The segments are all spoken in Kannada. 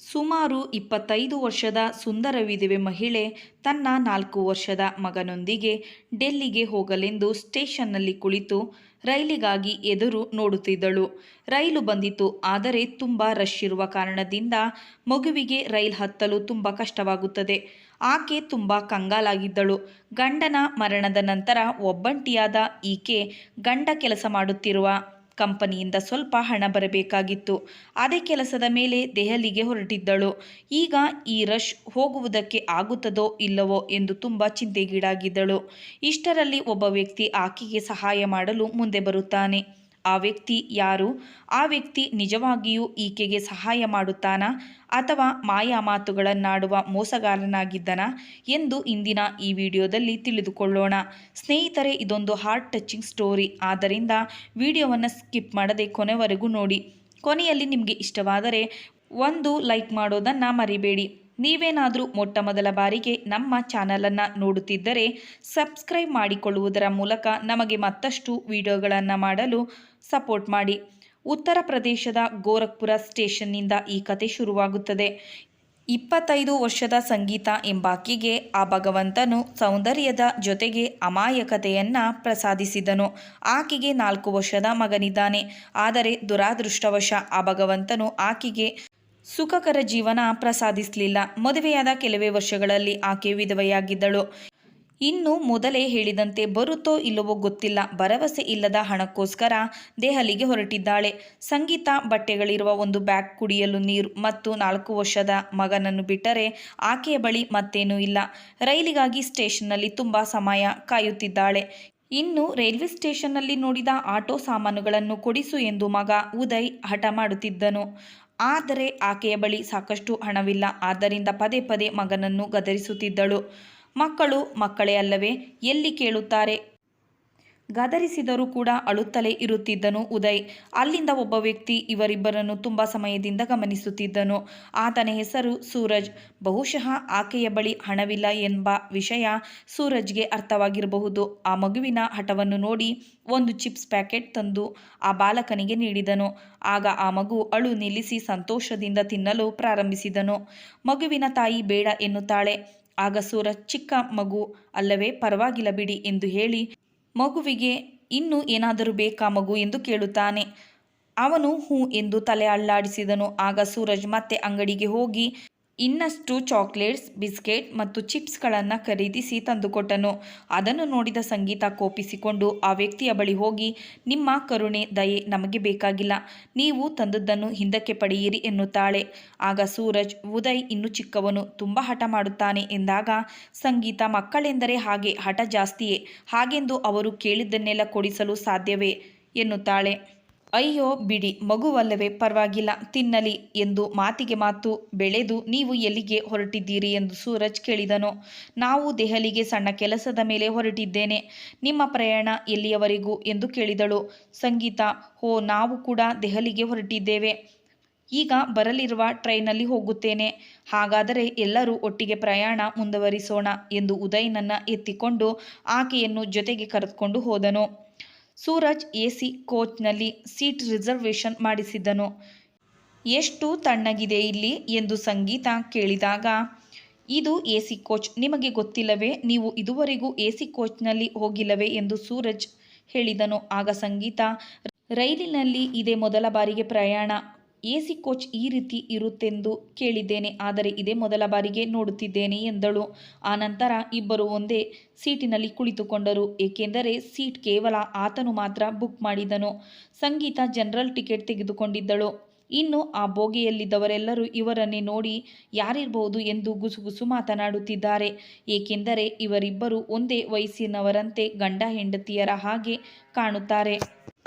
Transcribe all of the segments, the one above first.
ಸುಮಾರು ಇಪ್ಪತ್ತೈದು ವರ್ಷದ ಸುಂದರ ವಿಧವೆ ಮಹಿಳೆ ತನ್ನ ನಾಲ್ಕು ವರ್ಷದ ಮಗನೊಂದಿಗೆ ಡೆಲ್ಲಿಗೆ ಹೋಗಲೆಂದು ಸ್ಟೇಷನ್ನಲ್ಲಿ ಕುಳಿತು ರೈಲಿಗಾಗಿ ಎದುರು ನೋಡುತ್ತಿದ್ದಳು. ರೈಲು ಬಂದಿತು ಆದರೆ ತುಂಬ ರಶ್ ಇರುವ ಕಾರಣದಿಂದ ಮಗುವಿಗೆ ರೈಲ್ ಹತ್ತಲು ತುಂಬ ಕಷ್ಟವಾಗುತ್ತದೆ. ಆಕೆ ತುಂಬ ಕಂಗಾಲಾಗಿದ್ದಳು. ಗಂಡನ ಮರಣದ ನಂತರ ಒಬ್ಬಂಟಿಯಾದ ಈಕೆ ಗಂಡ ಕೆಲಸ ಮಾಡುತ್ತಿರುವ ಕಂಪನಿಯಿಂದ ಸ್ವಲ್ಪ ಹಣ ಬರಬೇಕಾಗಿತ್ತು. ಅದೇ ಕೆಲಸದ ಮೇಲೆ ದೆಹಲಿಗೆ ಹೊರಟಿದ್ದಳು. ಈಗ ಈ ರಶ್ ಹೋಗುವುದಕ್ಕೆ ಆಗುತ್ತದೋ ಇಲ್ಲವೋ ಎಂದು ತುಂಬ ಚಿಂತೆಗೀಡಾಗಿದ್ದಳು. ಇಷ್ಟರಲ್ಲಿ ಒಬ್ಬ ವ್ಯಕ್ತಿ ಆಕೆಗೆ ಸಹಾಯ ಮಾಡಲು ಮುಂದೆ ಬರುತ್ತಾನೆ. ಆ ವ್ಯಕ್ತಿ ಯಾರು? ಆ ವ್ಯಕ್ತಿ ನಿಜವಾಗಿಯೂ ಈಕೆಗೆ ಸಹಾಯ ಮಾಡುತ್ತಾನಾ? ಅಥವಾ ಮಾಯಾ ಮಾತುಗಳನ್ನಾಡುವ ಮೋಸಗಾರನಾಗಿದ್ದನಾ? ಎಂದು ಇಂದಿನ ಈ ವಿಡಿಯೋದಲ್ಲಿ ತಿಳಿದುಕೊಳ್ಳೋಣ. ಸ್ನೇಹಿತರೆ, ಇದೊಂದು ಹಾರ್ಟ್ ಟಚಿಂಗ್ ಸ್ಟೋರಿ ಆದ್ದರಿಂದ ವಿಡಿಯೋವನ್ನು ಸ್ಕಿಪ್ ಮಾಡದೆ ಕೊನೆವರೆಗೂ ನೋಡಿ. ಕೊನೆಯಲ್ಲಿ ನಿಮಗೆ ಇಷ್ಟವಾದರೆ ಒಂದು ಲೈಕ್ ಮಾಡೋದನ್ನು ಮರಿಬೇಡಿ. ನೀವೇನಾದರೂ ಮೊಟ್ಟ ಮೊದಲ ಬಾರಿಗೆ ನಮ್ಮ ಚಾನಲನ್ನು ನೋಡುತ್ತಿದ್ದರೆ ಸಬ್ಸ್ಕ್ರೈಬ್ ಮಾಡಿಕೊಳ್ಳುವುದರ ಮೂಲಕ ನಮಗೆ ಮತ್ತಷ್ಟು ವಿಡಿಯೋಗಳನ್ನು ಮಾಡಲು ಸಪೋರ್ಟ್ ಮಾಡಿ. ಉತ್ತರ ಪ್ರದೇಶದ ಗೋರಖ್ಪುರ ಸ್ಟೇಷನ್ನಿಂದ ಈ ಕತೆ ಶುರುವಾಗುತ್ತದೆ. ಇಪ್ಪತ್ತೈದು ವರ್ಷದ ಸಂಗೀತ ಎಂಬಾಕಿಗೆ ಆ ಭಗವಂತನು ಸೌಂದರ್ಯದ ಜೊತೆಗೆ ಅಮಾಯಕತೆಯನ್ನು ಪ್ರಸಾದಿಸಿದನು. ಆಕೆಗೆ ನಾಲ್ಕು ವರ್ಷದ ಮಗನಿದ್ದಾನೆ. ಆದರೆ ದುರಾದೃಷ್ಟವಶ ಆ ಭಗವಂತನು ಆಕೆಗೆ ಸುಖಕರ ಜೀವನ ಪ್ರಸಾದಿಸಲಿಲ್ಲ. ಮದುವೆಯಾದ ಕೆಲವೇ ವರ್ಷಗಳಲ್ಲಿ ಆಕೆ ವಿಧವೆಯಾಗಿದ್ದಳು. ಇನ್ನು ಮೊದಲೇ ಹೇಳಿದಂತೆ ಬರುತ್ತೋ ಇಲ್ಲವೋ ಗೊತ್ತಿಲ್ಲ. ಭರವಸೆ ಇಲ್ಲದ ಹಣಕ್ಕೋಸ್ಕರ ದೆಹಲಿಗೆ ಹೊರಟಿದ್ದಾಳೆ. ಸಂಗೀತ, ಬಟ್ಟೆಗಳಿರುವ ಒಂದು ಬ್ಯಾಗ್ ಕುಡಿಯಲು ನೀರು ಮತ್ತು ನಾಲ್ಕು ವರ್ಷದ ಮಗನನ್ನು ಬಿಟ್ಟರೆ ಆಕೆಯ ಬಳಿ ಮತ್ತೇನೂ ಇಲ್ಲ. ರೈಲಿಗಾಗಿ ಸ್ಟೇಷನ್ನಲ್ಲಿ ತುಂಬ ಸಮಯ ಕಾಯುತ್ತಿದ್ದಾಳೆ. ಇನ್ನು ರೈಲ್ವೆ ಸ್ಟೇಷನ್ನಲ್ಲಿ ನೋಡಿದ ಆಟೋ ಸಾಮಾನುಗಳನ್ನು ಕೊಡಿಸು ಎಂದು ಮಗ ಉದಯ್ ಹಠ ಮಾಡುತ್ತಿದ್ದನು. ಆದರೆ ಆಕೆಯ ಬಳಿ ಸಾಕಷ್ಟು ಹಣವಿಲ್ಲ. ಆದ್ದರಿಂದ ಪದೇ ಪದೇ ಮಗನನ್ನು ಗದರಿಸುತ್ತಿದ್ದಳು. ಮಕ್ಕಳು, ಮಕ್ಕಳೇ ಅಲ್ಲವೇ, ಎಲ್ಲಿ ಕೇಳುತ್ತಾರೆ? ಗದರಿಸಿದರೂ ಕೂಡ ಅಳುತ್ತಲೇ ಇರುತ್ತಿದ್ದನು ಉದಯ್. ಅಲ್ಲಿಂದ ಒಬ್ಬ ವ್ಯಕ್ತಿ ಇವರಿಬ್ಬರನ್ನು ತುಂಬ ಸಮಯದಿಂದ ಗಮನಿಸುತ್ತಿದ್ದನು. ಆತನ ಹೆಸರು ಸೂರಜ್. ಬಹುಶಃ ಆಕೆಯ ಬಳಿ ಹಣವಿಲ್ಲ ಎಂಬ ವಿಷಯ ಸೂರಜ್ಗೆ ಅರ್ಥವಾಗಿರಬಹುದು. ಆ ಮಗುವಿನ ಹಠವನ್ನು ನೋಡಿ ಒಂದು ಚಿಪ್ಸ್ ಪ್ಯಾಕೆಟ್ ತಂದು ಆ ಬಾಲಕನಿಗೆ ನೀಡಿದನು. ಆಗ ಆ ಮಗು ಅಳು ನಿಲ್ಲಿಸಿ ಸಂತೋಷದಿಂದ ತಿನ್ನಲು ಪ್ರಾರಂಭಿಸಿದನು. ಮಗುವಿನ ತಾಯಿ ಬೇಡ ಎನ್ನುತ್ತಾಳೆ. ಆಗ ಸೂರಜ್, ಚಿಕ್ಕ ಮಗು ಅಲ್ಲವೇ ಪರವಾಗಿಲ್ಲ ಬಿಡಿ ಎಂದು ಹೇಳಿ ಮಗುವಿಗೆ ಇನ್ನೂ ಏನಾದರೂ ಬೇಕಾ ಮಗು ಎಂದು ಕೇಳುತ್ತಾನೆ. ಅವನು ಹೂ ಎಂದು ತಲೆ ಅಲ್ಲಾಡಿಸಿದನು. ಆಗ ಸೂರಜ್ ಮತ್ತೆ ಅಂಗಡಿಗೆ ಹೋಗಿ ಇನ್ನಷ್ಟು ಚಾಕ್ಲೇಟ್ಸ್, ಬಿಸ್ಕೆಟ್ ಮತ್ತು ಚಿಪ್ಸ್ಗಳನ್ನು ಖರೀದಿಸಿ ತಂದುಕೊಟ್ಟನು. ಅದನ್ನು ನೋಡಿದ ಸಂಗೀತ ಕೋಪಿಸಿಕೊಂಡು ಆ ವ್ಯಕ್ತಿಯ ಬಳಿ ಹೋಗಿ, ನಿಮ್ಮ ಕರುಣೆ, ದಯೆ ನಮಗೆ ಬೇಕಾಗಿಲ್ಲ. ನೀವು ತಂದದ್ದನ್ನು ಹಿಂದಕ್ಕೆ ಪಡೆಯಿರಿ ಎನ್ನುತ್ತಾಳೆ. ಆಗ ಸೂರಜ್, ಉದಯ್ ಇನ್ನು ಚಿಕ್ಕವನು, ತುಂಬ ಹಠ ಮಾಡುತ್ತಾನೆ ಎಂದಾಗ, ಸಂಗೀತ ಮಕ್ಕಳೆಂದರೆ ಹಾಗೆ ಹಠ ಜಾಸ್ತಿಯೇ. ಹಾಗೆಂದು ಅವರು ಕೇಳಿದ್ದನ್ನೆಲ್ಲ ಕೊಡಿಸಲು ಸಾಧ್ಯವೇ? ಎನ್ನುತ್ತಾಳೆ. ಅಯ್ಯೋ ಬಿಡಿ, ಮಗುವಲ್ಲವೇ ಪರವಾಗಿಲ್ಲ, ತಿನ್ನಲಿ ಎಂದು ಮಾತಿಗೆ ಮಾತು ಬೆಳೆದು ನೀವು ಎಲ್ಲಿಗೆ ಹೊರಟಿದ್ದೀರಿ ಎಂದು ಸೂರಜ್ ಕೇಳಿದನು. ನಾವು ದೆಹಲಿಗೆ ಸಣ್ಣ ಕೆಲಸದ ಮೇಲೆ ಹೊರಟಿದ್ದೇನೆ. ನಿಮ್ಮ ಪ್ರಯಾಣ ಎಲ್ಲಿಯವರೆಗೂ ಎಂದು ಕೇಳಿದಳು. ಸಂಗೀತ, ಹೋ, ನಾವು ಕೂಡ ದೆಹಲಿಗೆ ಹೊರಟಿದ್ದೇವೆ. ಈಗ ಬರಲಿರುವ ಟ್ರೈನಲ್ಲಿ ಹೋಗುತ್ತೇನೆ. ಹಾಗಾದರೆ ಎಲ್ಲರೂ ಒಟ್ಟಿಗೆ ಪ್ರಯಾಣ ಮುಂದುವರಿಸೋಣ ಎಂದು ಉದಯ್ನನ್ನು ಎತ್ತಿಕೊಂಡು ಆಕೆಯನ್ನು ಜೊತೆಗೆ ಕರೆದುಕೊಂಡು ಹೋದನು. ಸೂರಜ್ ಎಸಿ ಕೋಚ್ನಲ್ಲಿ ಸೀಟ್ ರಿಸರ್ವೇಷನ್ ಮಾಡಿಸಿದ್ದನು. ಎಷ್ಟು ತಣ್ಣಗಿದೆ ಇಲ್ಲಿ? ಎಂದು ಸಂಗೀತ ಕೇಳಿದಾಗ, ಇದು ಎ ಸಿ ಕೋಚ್. ನಿಮಗೆ ಗೊತ್ತಿಲ್ಲವೇ? ನೀವು ಇದುವರೆಗೂ ಎ ಸಿ ಕೋಚ್ನಲ್ಲಿ ಹೋಗಿಲ್ಲವೇ? ಎಂದು ಸೂರಜ್ ಹೇಳಿದನು. ಆಗ ಸಂಗೀತ, ರೈಲಿನಲ್ಲಿ ಇದೇ ಮೊದಲ ಬಾರಿಗೆ ಪ್ರಯಾಣ. ಎ ಸಿ ಕೋಚ್ ಈ ರೀತಿ ಇರುತ್ತೆಂದು ಕೇಳಿದ್ದೇನೆ, ಆದರೆ ಇದೇ ಮೊದಲ ಬಾರಿಗೆ ನೋಡುತ್ತಿದ್ದೇನೆ ಎಂದಳು. ಆನಂತರ ಇಬ್ಬರು ಒಂದೇ ಸೀಟಿನಲ್ಲಿ ಕುಳಿತುಕೊಂಡರು, ಏಕೆಂದರೆ ಸೀಟ್ ಕೇವಲ ಆತನು ಮಾತ್ರ ಬುಕ್ ಮಾಡಿದನು. ಸಂಗೀತ ಜನರಲ್ ಟಿಕೆಟ್ ತೆಗೆದುಕೊಂಡಿದ್ದಳು. ಇನ್ನು ಆ ಬೋಗಿಯಲ್ಲಿದ್ದವರೆಲ್ಲರೂ ಇವರನ್ನೇ ನೋಡಿ ಯಾರಿರಬಹುದು ಎಂದು ಗುಸುಗುಸು ಮಾತನಾಡುತ್ತಿದ್ದಾರೆ. ಏಕೆಂದರೆ ಇವರಿಬ್ಬರು ಒಂದೇ ವಯಸ್ಸಿನವರಂತೆ ಗಂಡ ಹೆಂಡತಿಯರ ಹಾಗೆ ಕಾಣುತ್ತಾರೆ.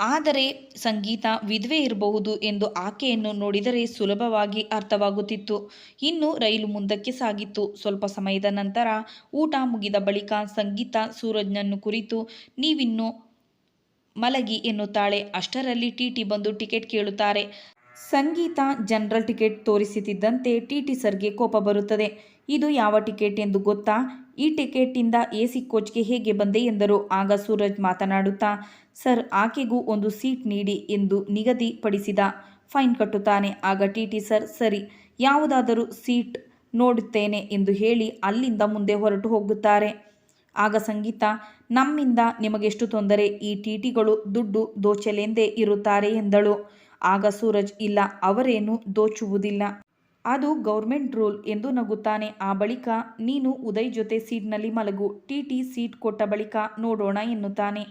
ಆದರೆ ಸಂಗೀತ ವಿಧವೆ ಇರಬಹುದು ಎಂದು ಆಕೆಯನ್ನು ನೋಡಿದರೆ ಸುಲಭವಾಗಿ ಅರ್ಥವಾಗುತ್ತಿತ್ತು. ಇನ್ನು ರೈಲು ಮುಂದಕ್ಕೆ ಸಾಗಿತ್ತು. ಸ್ವಲ್ಪ ಸಮಯದ ನಂತರ ಊಟ ಮುಗಿದ ಬಳಿಕ ಸಂಗೀತ ಸೂರಜ್ನನ್ನು ಕುರಿತು, ನೀವಿನ್ನು ಮಲಗಿ ಎನ್ನುತ್ತಾಳೆ. ಅಷ್ಟರಲ್ಲಿ ಟಿಟಿ ಬಂದು ಟಿಕೆಟ್ ಕೇಳುತ್ತಾರೆ. ಸಂಗೀತ ಜನರಲ್ ಟಿಕೆಟ್ ತೋರಿಸುತ್ತಿದ್ದಂತೆ ಟಿಟಿ ಸರ್ಗೆ ಕೋಪ ಬರುತ್ತದೆ. ಇದು ಯಾವ ಟಿಕೆಟ್ ಎಂದು ಗೊತ್ತಾ? ಈ ಟಿಕೆಟಿಂದ ಎ ಸಿ ಕೋಚ್ಗೆ ಹೇಗೆ ಬಂದೆ ಎಂದರು. ಆಗ ಸೂರಜ್ ಮಾತನಾಡುತ್ತಾ, ಸರ್, ಆಕೆಗೂ ಒಂದು ಸೀಟ್ ನೀಡಿ ಎಂದು ನಿಗದಿಪಡಿಸಿದ. ಫೈನ್ ಕಟ್ಟುತ್ತಾನೆ. ಆಗ ಟಿ ಟಿ ಸರ್, ಸರಿ, ಯಾವುದಾದರೂ ಸೀಟ್ ನೋಡುತ್ತೇನೆ ಎಂದು ಹೇಳಿ ಅಲ್ಲಿಂದ ಮುಂದೆ ಹೊರಟು ಹೋಗುತ್ತಾರೆ. ಆಗ ಸಂಗೀತ, ನಮ್ಮಿಂದ ನಿಮಗೆಷ್ಟು ತೊಂದರೆ? ಈ ಟಿಟಿಗಳು ದುಡ್ಡು ದೋಚಲೆಂದೇ ಇರುತ್ತಾರೆ ಎಂದಳು. ಆಗ ಸೂರಜ್, ಇಲ್ಲ, ಅವರೇನು ದೋಚುವುದಿಲ್ಲ. ಅದು ಗೌರ್ಮೆಂಟ್ ರೂಲ್ ಎಂದು ನಗುತ್ತಾನೆ. ಆ ಬಳಿಕ ನೀನು ಉದಯ್ ಜೊತೆ ಸೀಟ್ನಲ್ಲಿ ಮಲಗು. ಟಿ ಟಿ ಸೀಟ್ ಕೊಟ್ಟ ಬಳಿಕ ನೋಡೋಣ ಎನ್ನುತ್ತಾನೆ.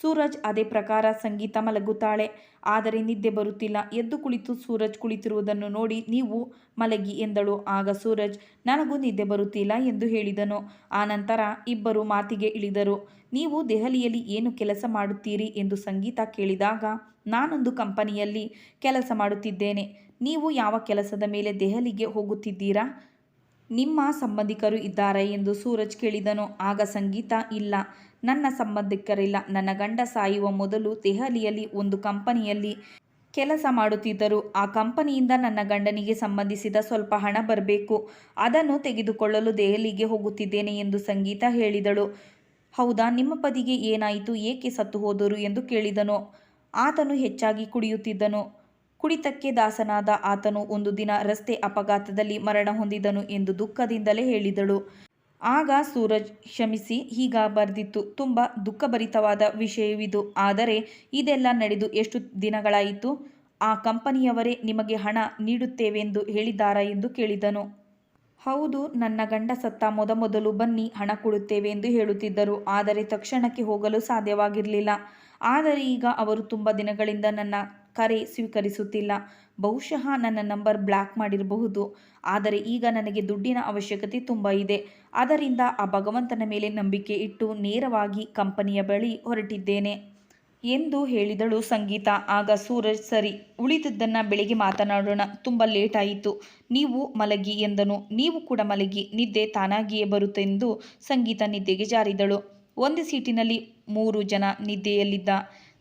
ಸೂರಜ್ ಅದೇ ಪ್ರಕಾರ ಸಂಗೀತ ಮಲಗುತ್ತಾಳೆ. ಆದರೆ ನಿದ್ದೆ ಬರುತ್ತಿಲ್ಲ. ಎದ್ದು ಕುಳಿತು ಸೂರಜ್ ಕುಳಿತಿರುವುದನ್ನು ನೋಡಿ ನೀವು ಮಲಗಿ ಎಂದಳು. ಆಗ ಸೂರಜ್, ನನಗೂ ನಿದ್ದೆ ಬರುತ್ತಿಲ್ಲ ಎಂದು ಹೇಳಿದನು. ಆನಂತರ ಇಬ್ಬರು ಮಾತಿಗೆ ಇಳಿದರು. ನೀವು ದೆಹಲಿಯಲ್ಲಿ ಏನು ಕೆಲಸ ಮಾಡುತ್ತೀರಿ ಎಂದು ಸಂಗೀತ ಕೇಳಿದಾಗ, ನಾನೊಂದು ಕಂಪನಿಯಲ್ಲಿ ಕೆಲಸ ಮಾಡುತ್ತಿದ್ದೇನೆ. ನೀವು ಯಾವ ಕೆಲಸದ ಮೇಲೆ ದೆಹಲಿಗೆ ಹೋಗುತ್ತಿದ್ದೀರಾ? ನಿಮ್ಮ ಸಂಬಂಧಿಕರು ಇದ್ದಾರೆ ಎಂದು ಸೂರಜ್ ಕೇಳಿದನು. ಆಗ ಸಂಗೀತ, ಇಲ್ಲ, ನನ್ನ ಸಂಬಂಧಿಕರಿಲ್ಲ. ನನ್ನ ಗಂಡ ಸಾಯುವ ಮೊದಲು ದೆಹಲಿಯಲ್ಲಿ ಒಂದು ಕಂಪನಿಯಲ್ಲಿ ಕೆಲಸ ಮಾಡುತ್ತಿದ್ದರು. ಆ ಕಂಪನಿಯಿಂದ ನನ್ನ ಗಂಡನಿಗೆ ಸಂಬಂಧಿಸಿದ ಸ್ವಲ್ಪ ಹಣ ಬರಬೇಕು. ಅದನ್ನು ತೆಗೆದುಕೊಳ್ಳಲು ದೆಹಲಿಗೆ ಹೋಗುತ್ತಿದ್ದೇನೆ ಎಂದು ಸಂಗೀತ ಹೇಳಿದಳು. ಹೌದಾ, ನಿಮ್ಮ ಪದಿಗೆ ಏನಾಯಿತು? ಏಕೆ ಸತ್ತು ಹೋದರು ಎಂದು ಕೇಳಿದನು. ಆತನು ಹೆಚ್ಚಾಗಿ ಕುಡಿಯುತ್ತಿದ್ದನು. ಕುಡಿತಕ್ಕೆ ದಾಸನಾದ ಆತನು ಒಂದು ದಿನ ರಸ್ತೆ ಅಪಘಾತದಲ್ಲಿ ಮರಣ ಹೊಂದಿದನು ಎಂದು ದುಃಖದಿಂದಲೇ ಹೇಳಿದಳು. ಆಗ ಸೂರಜ್ ಕ್ಷಮಿಸಿ ಹೀಗ ಬರೆದಿತ್ತು. ತುಂಬ ದುಃಖಭರಿತವಾದ ವಿಷಯವಿದು. ಆದರೆ ಇದೆಲ್ಲ ನಡೆದು ಎಷ್ಟು ದಿನಗಳಾಯಿತು? ಆ ಕಂಪನಿಯವರೇ ನಿಮಗೆ ಹಣ ನೀಡುತ್ತೇವೆಂದು ಹೇಳಿದ್ದಾರಾ ಎಂದು ಕೇಳಿದನು. ಹೌದು, ನನ್ನ ಗಂಡ ಸತ್ತ ಮೊದಮೊದಲು ಬನ್ನಿ, ಹಣ ಕೊಡುತ್ತೇವೆ ಎಂದು ಹೇಳುತ್ತಿದ್ದರು. ಆದರೆ ತಕ್ಷಣಕ್ಕೆ ಹೋಗಲು ಸಾಧ್ಯವಾಗಿರಲಿಲ್ಲ. ಆದರೆ ಈಗ ಅವರು ತುಂಬ ದಿನಗಳಿಂದ ನನ್ನ ಕರೆ ಸ್ವೀಕರಿಸುತ್ತಿಲ್ಲ. ಬಹುಶಃ ನನ್ನ ನಂಬರ್ ಬ್ಲಾಕ್ ಮಾಡಿರಬಹುದು. ಆದರೆ ಈಗ ನನಗೆ ದುಡ್ಡಿನ ಅವಶ್ಯಕತೆ ತುಂಬ ಇದೆ. ಅದರಿಂದ ಆ ಭಗವಂತನ ಮೇಲೆ ನಂಬಿಕೆ ಇಟ್ಟು ನೇರವಾಗಿ ಕಂಪನಿಯ ಬಳಿ ಹೊರಟಿದ್ದೇನೆ ಎಂದು ಹೇಳಿದಳು ಸಂಗೀತ. ಆಗ ಸೂರಜ್, ಸರಿ, ಉಳಿದದ್ದನ್ನು ಬೆಳಿಗ್ಗೆ ಮಾತನಾಡೋಣ. ತುಂಬ ಲೇಟ್ ಆಯಿತು. ನೀವು ಮಲಗಿ ಎಂದನು. ನೀವು ಕೂಡ ಮಲಗಿ. ನಿದ್ದೆ ತಾನಾಗಿಯೇ ಬರುತ್ತೆಂದು ಸಂಗೀತ ನಿದ್ದೆಗೆ ಜಾರಿದಳು. ಒಂದು ಸೀಟಿನಲ್ಲಿ ಮೂರು ಜನ ನಿದ್ದೆಯಲ್ಲಿದ್ದ.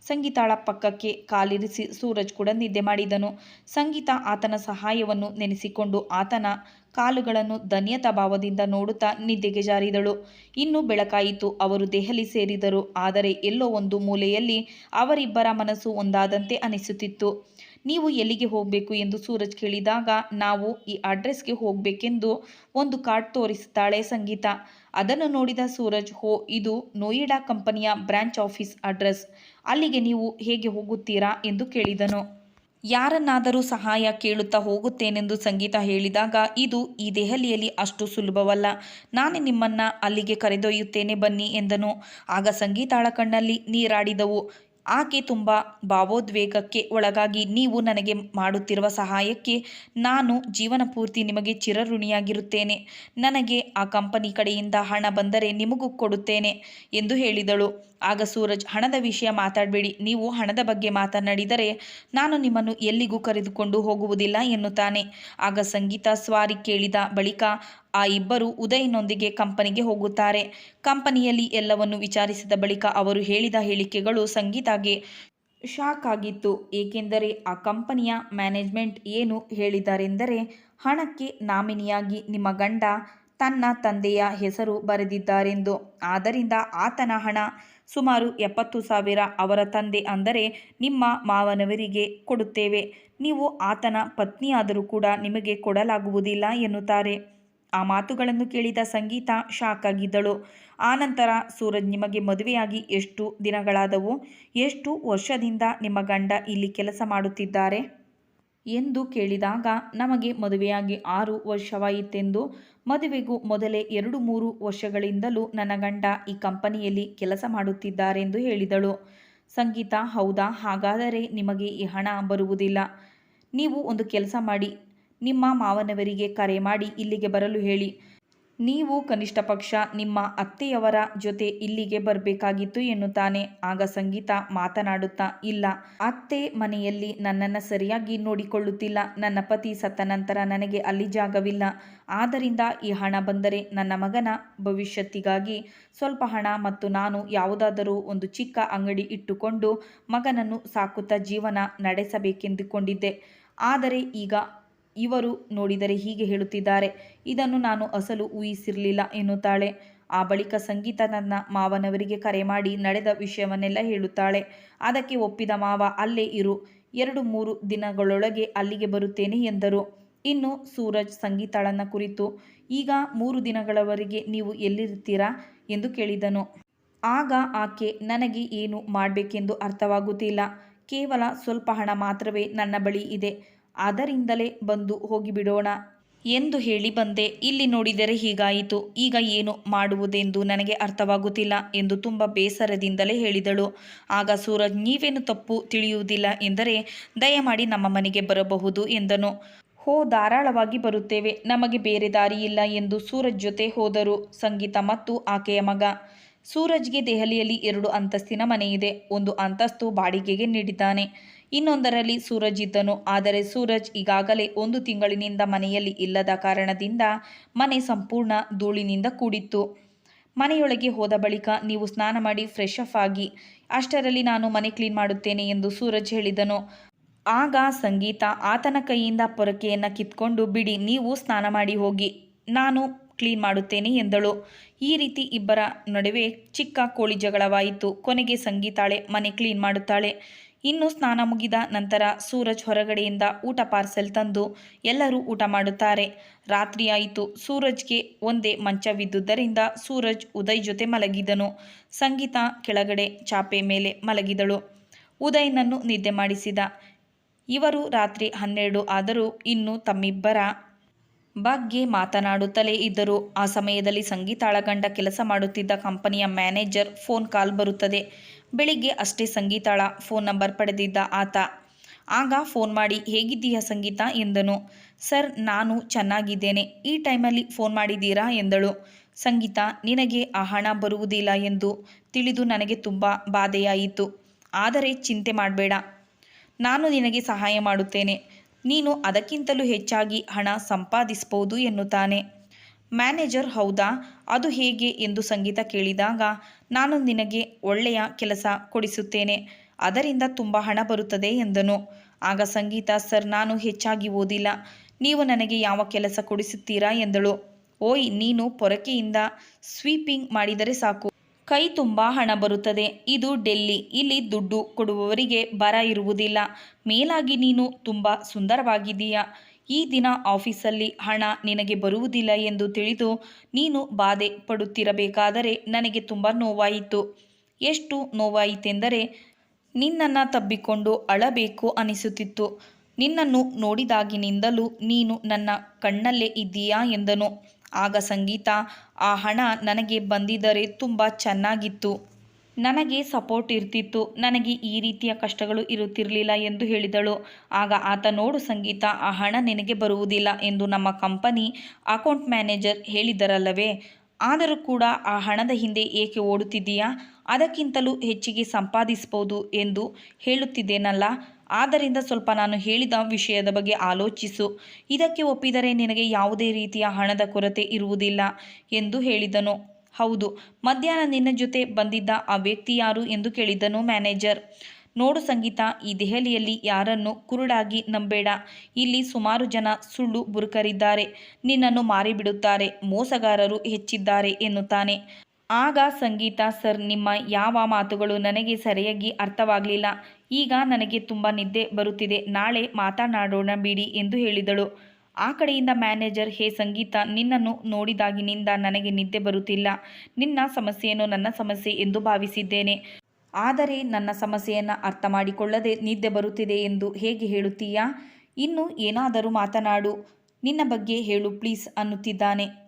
ಸಂಗೀತಾಳ ಪಕ್ಕಕ್ಕೆ ಕಾಲಿರಿಸಿ ಸೂರಜ್ ಕೂಡ ನಿದ್ದೆ ಮಾಡಿದನು. ಸಂಗೀತ ಆತನ ಸಹಾಯವನ್ನು ನೆನೆಸಿಕೊಂಡು ಆತನ ಕಾಲುಗಳನ್ನು ಧನ್ಯತಾ ಭಾವದಿಂದ ನೋಡುತ್ತಾ ನಿದ್ದೆಗೆ ಜಾರಿದಳು. ಇನ್ನು ಬೆಳಕಾಯಿತು. ಅವರು ದೆಹಲಿ ಸೇರಿದರು. ಆದರೆ ಎಲ್ಲೋ ಒಂದು ಮೂಲೆಯಲ್ಲಿ ಅವರಿಬ್ಬರ ಮನಸ್ಸು ಒಂದಾದಂತೆ ಅನಿಸುತ್ತಿತ್ತು. ನೀವು ಎಲ್ಲಿಗೆ ಹೋಗಬೇಕು ಎಂದು ಸೂರಜ್ ಕೇಳಿದಾಗ, ನಾವು ಈ ಅಡ್ರೆಸ್ಗೆ ಹೋಗಬೇಕೆಂದು ಒಂದು ಕಾರ್ಡ್ ತೋರಿಸುತ್ತಾಳೆ ಸಂಗೀತ. ಅದನ್ನು ನೋಡಿದ ಸೂರಜ್, ಹೋ, ಇದು ನೋಯಿಡಾ ಕಂಪನಿಯ ಬ್ರಾಂಚ್ ಆಫೀಸ್ ಅಡ್ರೆಸ್. ಅಲ್ಲಿಗೆ ನೀವು ಹೇಗೆ ಹೋಗುತ್ತೀರಾ ಎಂದು ಕೇಳಿದನು. ಯಾರನ್ನಾದರೂ ಸಹಾಯ ಕೇಳುತ್ತಾ ಹೋಗುತ್ತೇನೆಂದು ಸಂಗೀತ ಹೇಳಿದಾಗ, ಇದು ಈ ದೆಹಲಿಯಲ್ಲಿ ಅಷ್ಟು ಸುಲಭವಲ್ಲ. ನಾನೇ ನಿಮ್ಮನ್ನ ಅಲ್ಲಿಗೆ ಕರೆದೊಯ್ಯುತ್ತೇನೆ ಬನ್ನಿ ಎಂದನು. ಆಗ ಸಂಗೀತಾಳ ಕಣ್ಣಲ್ಲಿ ನೀರಾಡಿದವು. ಆಕೆ ತುಂಬ ಭಾವೋದ್ವೇಗಕ್ಕೆ ಒಳಗಾಗಿ, ನೀವು ನನಗೆ ಮಾಡುತ್ತಿರುವ ಸಹಾಯಕ್ಕೆ ನಾನು ಜೀವನ ಪೂರ್ತಿ ನಿಮಗೆ ಚಿರಋಣಿಯಾಗಿರುತ್ತೇನೆ. ನನಗೆ ಆ ಕಂಪನಿ ಕಡೆಯಿಂದ ಹಣ ಬಂದರೆ ನಿಮಗೂ ಕೊಡುತ್ತೇನೆ ಎಂದು ಹೇಳಿದಳು. ಆಗ ಸೂರಜ್, ಹಣದ ವಿಷಯ ಮಾತಾಡಬೇಡಿ, ನೀವು ಹಣದ ಬಗ್ಗೆ ಮಾತನಾಡಿದರೆ ನಾನು ನಿಮ್ಮನ್ನು ಎಲ್ಲಿಗೂ ಕರೆದುಕೊಂಡು ಹೋಗುವುದಿಲ್ಲ ಎನ್ನುತ್ತಾನೆ. ಆಗ ಸಂಗೀತ ಸ್ವಾರಿ ಕೇಳಿದ ಬಳಿಕ ಆ ಇಬ್ಬರು ಉದಯ್ನೊಂದಿಗೆ ಕಂಪನಿಗೆ ಹೋಗುತ್ತಾರೆ. ಕಂಪನಿಯಲ್ಲಿ ಎಲ್ಲವನ್ನು ವಿಚಾರಿಸಿದ ಬಳಿಕ ಅವರು ಹೇಳಿದ ಹೇಳಿಕೆಗಳು ಸಂಗೀತಾಗೆ ಶಾಕ್ ಆಗಿತ್ತು. ಏಕೆಂದರೆ ಆ ಕಂಪನಿಯ ಮ್ಯಾನೇಜ್ಮೆಂಟ್ ಏನು ಹೇಳಿದ್ದಾರೆಂದರೆ, ಹಣಕ್ಕೆ ನಾಮಿನಿಯಾಗಿ ನಿಮ್ಮ ಗಂಡ ತನ್ನ ತಂದೆಯ ಹೆಸರು ಬರೆದಿದ್ದಾರೆಂದು. ಆದ್ದರಿಂದ ಆತನ ಹಣ ಸುಮಾರು ಎಪ್ಪತ್ತು ಸಾವಿರ ಅವರ ತಂದೆ ಅಂದರೆ ನಿಮ್ಮ ಮಾವನವರಿಗೆ ಕೊಡುತ್ತೇವೆ. ನೀವು ಆತನ ಪತ್ನಿಯಾದರೂ ಕೂಡ ನಿಮಗೆ ಕೊಡಲಾಗುವುದಿಲ್ಲ ಎನ್ನುತ್ತಾರೆ. ಆ ಮಾತುಗಳನ್ನು ಕೇಳಿದ ಸಂಗೀತ ಶಾಕ್ ಆಗಿದ್ದಳು ಆನಂತರ ಸೂರಜ್ ನಿಮಗೆ ಮದುವೆಯಾಗಿ ಎಷ್ಟು ದಿನಗಳಾದವು? ಎಷ್ಟು ವರ್ಷದಿಂದ ನಿಮ್ಮ ಗಂಡ ಇಲ್ಲಿ ಕೆಲಸ ಮಾಡುತ್ತಿದ್ದಾರೆ? ಎಂದು ಕೇಳಿದಾಗ, ನಮಗೆ ಮದುವೆಯಾಗಿ ಆರು ವರ್ಷವಾಯಿತೆಂದು. ಮದುವೆಗೂ ಮೊದಲೇ ಎರಡು ಮೂರು ವರ್ಷಗಳಿಂದಲೂ ನನ್ನ ಗಂಡ ಈ ಕಂಪನಿಯಲ್ಲಿ ಕೆಲಸ ಮಾಡುತ್ತಿದ್ದಾರೆಂದು ಹೇಳಿದಳು. ಸಂಗೀತ, ಹೌದಾ? ಹಾಗಾದರೆ ನಿಮಗೆ ಈ ಹಣ ಬರುವುದಿಲ್ಲ. ನೀವು ಒಂದು ಕೆಲಸ ಮಾಡಿ. ನಿಮ್ಮ ಮಾವನವರಿಗೆ ಕರೆ ಮಾಡಿ ಇಲ್ಲಿಗೆ ಬರಲು ಹೇಳಿ. ನೀವು ಕನಿಷ್ಠ ಪಕ್ಷ ನಿಮ್ಮ ಅತ್ತೆಯವರ ಜೊತೆ ಇಲ್ಲಿಗೆ ಬರಬೇಕಾಗಿತ್ತು ಎನ್ನುತ್ತಾನೆ. ಆಗ ಸಂಗೀತ ಮಾತನಾಡುತ್ತಾ, ಇಲ್ಲ, ಅತ್ತೆ ಮನೆಯಲ್ಲಿ ನನ್ನನ್ನು ಸರಿಯಾಗಿ ನೋಡಿಕೊಳ್ಳುತ್ತಿಲ್ಲ. ನನ್ನ ಪತಿ ಸತ್ತ ನಂತರ ನನಗೆ ಅಲ್ಲಿ ಜಾಗವಿಲ್ಲ. ಆದ್ದರಿಂದ ಈ ಹಣ ಬಂದರೆ ನನ್ನ ಮಗನ ಭವಿಷ್ಯತ್ತಿಗಾಗಿ ಸ್ವಲ್ಪ ಹಣ ಮತ್ತು ನಾನು ಯಾವುದಾದರೂ ಒಂದು ಚಿಕ್ಕ ಅಂಗಡಿ ಇಟ್ಟುಕೊಂಡು ಮಗನನ್ನು ಸಾಕುತ್ತಾ ಜೀವನ ನಡೆಸಬೇಕೆಂದುಕೊಂಡಿದ್ದೆ. ಆದರೆ ಈಗ ಇವರು ನೋಡಿದರೆ ಹೀಗೆ ಹೇಳುತ್ತಿದ್ದಾರೆ. ಇದನ್ನು ನಾನು ಅಸಲು ಊಹಿಸಿರಲಿಲ್ಲ ಎನ್ನುತ್ತಾಳೆ. ಆ ಬಳಿಕ ಸಂಗೀತ ನನ್ನ ಮಾವನವರಿಗೆ ಕರೆ ಮಾಡಿ ನಡೆದ ವಿಷಯವನ್ನೆಲ್ಲ ಹೇಳುತ್ತಾಳೆ. ಅದಕ್ಕೆ ಒಪ್ಪಿದ ಮಾವ, ಅಲ್ಲೇ ಇರು. ಎರಡು ಮೂರು ದಿನಗಳೊಳಗೆ ಅಲ್ಲಿಗೆ ಬರುತ್ತೇನೆ ಎಂದರು. ಇನ್ನು ಸೂರಜ್ ಸಂಗೀತಾಳನ್ನ ಕುರಿತು, ಈಗ ಮೂರು ದಿನಗಳವರೆಗೆ ನೀವು ಎಲ್ಲಿರ್ತೀರಾ ಎಂದು ಕೇಳಿದನು. ಆಗ ಆಕೆ, ನನಗೆ ಏನು ಮಾಡಬೇಕೆಂದು ಅರ್ಥವಾಗುತ್ತಿಲ್ಲ. ಕೇವಲ ಸ್ವಲ್ಪ ಹಣ ಮಾತ್ರವೇ ನನ್ನ ಬಳಿ ಇದೆ. ಅದರಿಂದಲೇ ಬಂದು ಹೋಗಿಬಿಡೋಣ ಎಂದು ಹೇಳಿ ಬಂದೆ. ಇಲ್ಲಿ ನೋಡಿದರೆ ಹೀಗಾಯಿತು. ಈಗ ಏನು ಮಾಡುವುದೆಂದು ನನಗೆ ಅರ್ಥವಾಗುತ್ತಿಲ್ಲ ಎಂದು ತುಂಬ ಬೇಸರದಿಂದಲೇ ಹೇಳಿದಳು. ಆಗ ಸೂರಜ್, ನೀವೇನು ತಪ್ಪು ತಿಳಿಯುವುದಿಲ್ಲ ಎಂದರೆ, ದಯಮಾಡಿ ನಮ್ಮ ಮನೆಗೆ ಬರಬಹುದು ಎಂದನು. ಹೋ, ಧಾರಾಳವಾಗಿ ಬರುತ್ತೇವೆ. ನಮಗೆ ಬೇರೆ ದಾರಿ ಇಲ್ಲ ಎಂದು ಸೂರಜ್ ಜೊತೆ ಹೋದರು ಸಂಗೀತ ಮತ್ತು ಆಕೆಯ ಮಗ. ಸೂರಜ್ಗೆ ದೆಹಲಿಯಲ್ಲಿ ಎರಡು ಅಂತಸ್ತಿನ ಮನೆಯಿದೆ. ಒಂದು ಅಂತಸ್ತು ಬಾಡಿಗೆಗೆ ನೀಡಿದ್ದಾನೆ. ಇನ್ನೊಂದರಲ್ಲಿ ಸೂರಜ್ ಇದ್ದನು. ಆದರೆ ಸೂರಜ್ ಈಗಾಗಲೇ ಒಂದು ತಿಂಗಳಿನಿಂದ ಮನೆಯಲ್ಲಿ ಇಲ್ಲದ ಕಾರಣದಿಂದ ಮನೆ ಸಂಪೂರ್ಣ ಧೂಳಿನಿಂದ ಕೂಡಿತ್ತು. ಮನೆಯೊಳಗೆ ಹೋದ ಬಳಿಕ ನೀವು ಸ್ನಾನ ಮಾಡಿ ಫ್ರೆಶ್ ಅಪ್ ಆಗಿ, ಅಷ್ಟರಲ್ಲಿ ನಾನು ಮನೆ ಕ್ಲೀನ್ ಮಾಡುತ್ತೇನೆ ಎಂದು ಸೂರಜ್ ಹೇಳಿದನು. ಆಗ ಸಂಗೀತ ಆತನ ಕೈಯಿಂದ ಪೊರಕೆಯನ್ನು ಕಿತ್ಕೊಂಡು, ಬಿಡಿ, ನೀವು ಸ್ನಾನ ಮಾಡಿ ಹೋಗಿ, ನಾನು ಕ್ಲೀನ್ ಮಾಡುತ್ತೇನೆ ಎಂದಳು. ಈ ರೀತಿ ಇಬ್ಬರ ನಡುವೆ ಚಿಕ್ಕ ಕೋಳಿ ಜಗಳವಾಯಿತು. ಕೊನೆಗೆ ಸಂಗೀತಾಳೆ ಮನೆ ಕ್ಲೀನ್ ಮಾಡುತ್ತಾಳೆ. ಇನ್ನು ಸ್ನಾನ ಮುಗಿದ ನಂತರ ಸೂರಜ್ ಹೊರಗಡೆಯಿಂದ ಊಟ ಪಾರ್ಸೆಲ್ ತಂದು ಎಲ್ಲರೂ ಊಟ ಮಾಡುತ್ತಾರೆ. ರಾತ್ರಿಯಾಯಿತು. ಸೂರಜ್ಗೆ ಒಂದೇ ಮಂಚವಿದ್ದುದರಿಂದ ಸೂರಜ್ ಉದಯ್ ಜೊತೆ ಮಲಗಿದನು. ಸಂಗೀತ ಕೆಳಗಡೆ ಚಾಪೆ ಮೇಲೆ ಮಲಗಿದಳು. ಉದಯ್ನನ್ನು ನಿದ್ದೆ ಮಾಡಿಸಿದ. ಇವರು ರಾತ್ರಿ ಹನ್ನೆರಡು ಆದರೂ ಇನ್ನೂ ತಮ್ಮಿಬ್ಬರ ಬಗ್ಗೆ ಮಾತನಾಡುತ್ತಲೇ ಇದ್ದರು. ಆ ಸಮಯದಲ್ಲಿ ಸಂಗೀತಾಳ ಗಂಡ ಕೆಲಸ ಮಾಡುತ್ತಿದ್ದ ಕಂಪನಿಯ ಮ್ಯಾನೇಜರ್ ಫೋನ್ ಕಾಲ್ ಬರುತ್ತದೆ. ಬೆಳಿಗ್ಗೆ ಅಷ್ಟೇ ಸಂಗೀತಾಳ ಫೋನ್ ನಂಬರ್ ಪಡೆದಿದ್ದ ಆತ. ಆಗ ಫೋನ್ ಮಾಡಿ, ಹೇಗಿದ್ದೀಯಾ ಸಂಗೀತ? ಎಂದನು. ಸರ್, ನಾನು ಚೆನ್ನಾಗಿದ್ದೇನೆ. ಈ ಟೈಮಲ್ಲಿ ಫೋನ್ ಮಾಡಿದ್ದೀರಾ? ಎಂದಳು. ಸಂಗೀತ, ನಿನಗೆ ಆ ಹಣ ಬರುವುದಿಲ್ಲ ಎಂದು ತಿಳಿದು ನನಗೆ ತುಂಬ ಬಾಧೆಯಾಯಿತು. ಆದರೆ ಚಿಂತೆ ಮಾಡಬೇಡ. ನಾನು ನಿನಗೆ ಸಹಾಯ ಮಾಡುತ್ತೇನೆ. ನೀನು ಅದಕ್ಕಿಂತಲೂ ಹೆಚ್ಚಾಗಿ ಹಣ ಸಂಪಾದಿಸಬಹುದು ಎನ್ನುತ್ತಾನೆ. ಮ್ಯಾನೇಜರ್, ಹೌದಾ? ಅದು ಹೇಗೆ? ಎಂದು ಸಂಗೀತ ಕೇಳಿದಾಗ ನಾನು ನಿನಗೆ ಒಳ್ಳೆಯ ಕೆಲಸ ಕೊಡಿಸುತ್ತೇನೆ. ಅದರಿಂದ ತುಂಬ ಹಣ ಬರುತ್ತದೆ ಎಂದನು. ಆಗ ಸಂಗೀತ, ಸರ್, ನಾನು ಹೆಚ್ಚಾಗಿ ಓದಿಲ್ಲ. ನೀವು ನನಗೆ ಯಾವ ಕೆಲಸ ಕೊಡಿಸುತ್ತೀರಾ ಎಂದಳು. ಓಯ್, ನೀನು ಪೊರಕೆಯಿಂದ ಸ್ವೀಪಿಂಗ್ ಮಾಡಿದರೆ ಸಾಕು. ಕೈ ತುಂಬ ಹಣ ಬರುತ್ತದೆ. ಇದು ಡೆಲ್ಲಿ. ಇಲ್ಲಿ ದುಡ್ಡು ಕೊಡುವವರಿಗೆ ಬರ ಇರುವುದಿಲ್ಲ. ಮೇಲಾಗಿ ನೀನು ತುಂಬ ಸುಂದರವಾಗಿದ್ದೀಯಾ? ಈ ದಿನ ಆಫೀಸಲ್ಲಿ ಹಣ ನಿನಗೆ ಬರುವುದಿಲ್ಲ ಎಂದು ತಿಳಿದು ನೀನು ಬಾಧೆ ಪಡುತ್ತಿರಬೇಕಾದರೆ ನನಗೆ ತುಂಬ ನೋವಾಯಿತು. ಎಷ್ಟು ನೋವಾಯಿತೆಂದರೆ ನಿನ್ನನ್ನು ತಬ್ಬಿಕೊಂಡು ಅಳಬೇಕು ಅನಿಸುತ್ತಿತ್ತು. ನಿನ್ನನ್ನು ನೋಡಿದಾಗಿನಿಂದಲೂ ನೀನು ನನ್ನ ಕಣ್ಣಲ್ಲೇ ಇದ್ದೀಯಾ ಎಂದನು. ಆಗ ಸಂಗೀತ, ಆ ಹಣ ನನಗೆ ಬಂದಿದ್ದರೆ ತುಂಬ ಚೆನ್ನಾಗಿತ್ತು. ನನಗೆ ಸಪೋರ್ಟ್ ಇರ್ತಿತ್ತು. ನನಗೆ ಈ ರೀತಿಯ ಕಷ್ಟಗಳು ಇರುತ್ತಿರಲಿಲ್ಲ ಎಂದು ಹೇಳಿದಳು. ಆಗ ಆತ, ನೋಡು ಸಂಗೀತ, ಆ ಹಣ ನಿನಗೆ ಬರುವುದಿಲ್ಲ ಎಂದು ನಮ್ಮ ಕಂಪನಿ ಅಕೌಂಟ್ ಮ್ಯಾನೇಜರ್ ಹೇಳಿದರಲ್ಲವೇ, ಆದರೂ ಕೂಡ ಆ ಹಣದ ಹಿಂದೆ ಏಕೆ ಓಡುತ್ತಿದ್ದೀಯಾ? ಅದಕ್ಕಿಂತಲೂ ಹೆಚ್ಚಿಗೆ ಸಂಪಾದಿಸಬಹುದು ಎಂದು ಹೇಳುತ್ತಿದ್ದೇನಲ್ಲ. ಆದ್ದರಿಂದ ಸ್ವಲ್ಪ ನಾನು ಹೇಳಿದ ವಿಷಯದ ಬಗ್ಗೆ ಆಲೋಚಿಸು. ಇದಕ್ಕೆ ಒಪ್ಪಿದರೆ ನಿನಗೆ ಯಾವುದೇ ರೀತಿಯ ಹಣದ ಕೊರತೆ ಇರುವುದಿಲ್ಲ ಎಂದು ಹೇಳಿದನು. ಹೌದು, ಮಧ್ಯಾಹ್ನ ನಿನ್ನ ಜೊತೆ ಬಂದಿದ್ದ ಆ ವ್ಯಕ್ತಿ ಯಾರು ಎಂದು ಕೇಳಿದನು ಮ್ಯಾನೇಜರ್. ನೋಡು ಸಂಗೀತ, ಈ ದೆಹಲಿಯಲ್ಲಿ ಯಾರನ್ನು ಕುರುಡಾಗಿ ನಂಬೇಡ. ಇಲ್ಲಿ ಸುಮಾರು ಜನ ಸುಳ್ಳು ಬುರುಕರಿದ್ದಾರೆ. ನಿನ್ನನ್ನು ಮಾರಿಬಿಡುತ್ತಾರೆ, ಮೋಸಗಾರರು ಹೆಚ್ಚಿದ್ದಾರೆ ಎನ್ನುತ್ತಾನೆ. ಆಗ ಸಂಗೀತ, ಸರ್, ನಿಮ್ಮ ಯಾವ ಮಾತುಗಳು ನನಗೆ ಸರಿಯಾಗಿ ಅರ್ಥವಾಗಲಿಲ್ಲ. ಈಗ ನನಗೆ ತುಂಬ ನಿದ್ದೆ ಬರುತ್ತಿದೆ. ನಾಳೆ ಮಾತನಾಡೋಣ ಬಿಡಿ ಎಂದು ಹೇಳಿದಳು. ಆ ಕಡೆಯಿಂದ ಮ್ಯಾನೇಜರ್, ಹೇ ಸಂಗೀತ, ನಿನ್ನನ್ನು ನೋಡಿದಾಗಿನಿಂದ ನನಗೆ ನಿದ್ದೆ ಬರುತ್ತಿಲ್ಲ. ನಿನ್ನ ಸಮಸ್ಯೆಯನ್ನು ನನ್ನ ಸಮಸ್ಯೆ ಎಂದು ಭಾವಿಸಿದ್ದೇನೆ. ಆದರೆ ನನ್ನ ಸಮಸ್ಯೆಯನ್ನು ಅರ್ಥ ಮಾಡಿಕೊಳ್ಳದೆ ನಿದ್ದೆ ಬರುತ್ತಿದೆ ಎಂದು ಹೇಗೆ ಹೇಳುತ್ತೀಯಾ? ಇನ್ನು ಏನಾದರೂ ಮಾತನಾಡು. ನಿನ್ನ ಬಗ್ಗೆ ಹೇಳು ಪ್ಲೀಸ್, ಅನ್ನುತ್ತಿದ್ದಾನೆ.